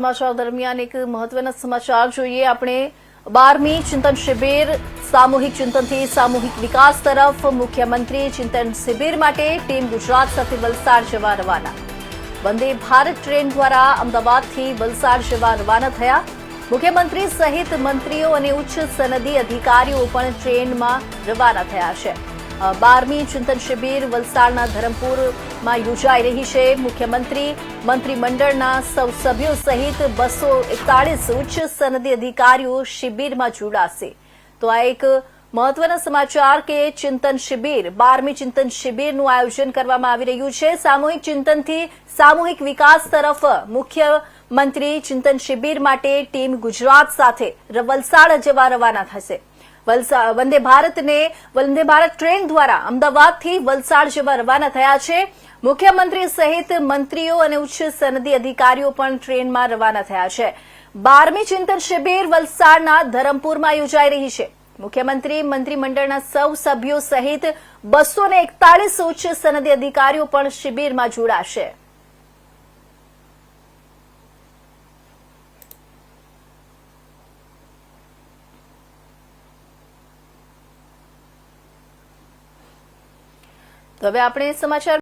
સમાચાર દરમિયાન એક મહત્વના સમાચાર જોઈએ. આપણે બારમી ચિંતન શિબિર, સામૂહિક ચિંતનથી સામૂહિક વિકાસ તરફ મુખ્યમંત્રી ચિંતન શિબિર માટે ટીમ ગુજરાત સાથે વલસાડ જવા રવાના. વંદે ભારત ટ્રેન દ્વારા અમદાવાદથી વલસાડ જવા રવાના થયા. મુખ્યમંત્રી સહિત મંત્રીઓ અને ઉચ્ચ સનદી અધિકારીઓ પણ ટ્રેનમાં રવાના થયા છે. બારમી ચિંતન શિબિર વલસાડના ધરમપુરમાં યોજાઈ રહી છે. મુખ્યમંત્રી, મંત્રીમંડળના સૌ સભ્યો સહિત બસો એકતાળીસ ઉચ્ચ સનદી અધિકારીઓ શિબિરમાં જોડાશે. તો આ એક મહત્વના સમાચાર કે ચિંતન શિબિર, બારમી ચિંતન શિબિરનું આયોજન કરવામાં આવી રહ્યું છે. સામૂહિક ચિંતનથી સામૂહિક વિકાસ તરફ મુખ્યમંત્રી ચિંતન શિબિર માટે ટીમ ગુજરાત સાથે વલસાડ જવા રવાના થશે. વંદે ભારતને વંદે ભારત ટ્રેન દ્વારા અમદાવાદથી વલસાડ જવા રવાના થયા છે. મુખ્યમંત્રી સહિત મંત્રીઓ અને ઉચ્ચ સનદી અધિકારીઓ પણ ટ્રેનમાં રવાના થયા છે. બારમી ચિંતન શિબિર વલસાડના ધરમપુરમાં યોજાઈ રહી છે. મુખ્યમંત્રી, મંત્રીમંડળના સૌ સભ્યો સહિત બસો ને એકતાળીસ ઉચ્ચ સનદી અધિકારીઓ પણ શિબિરમાં જોડાશે. તો હવે આપણે સમાચાર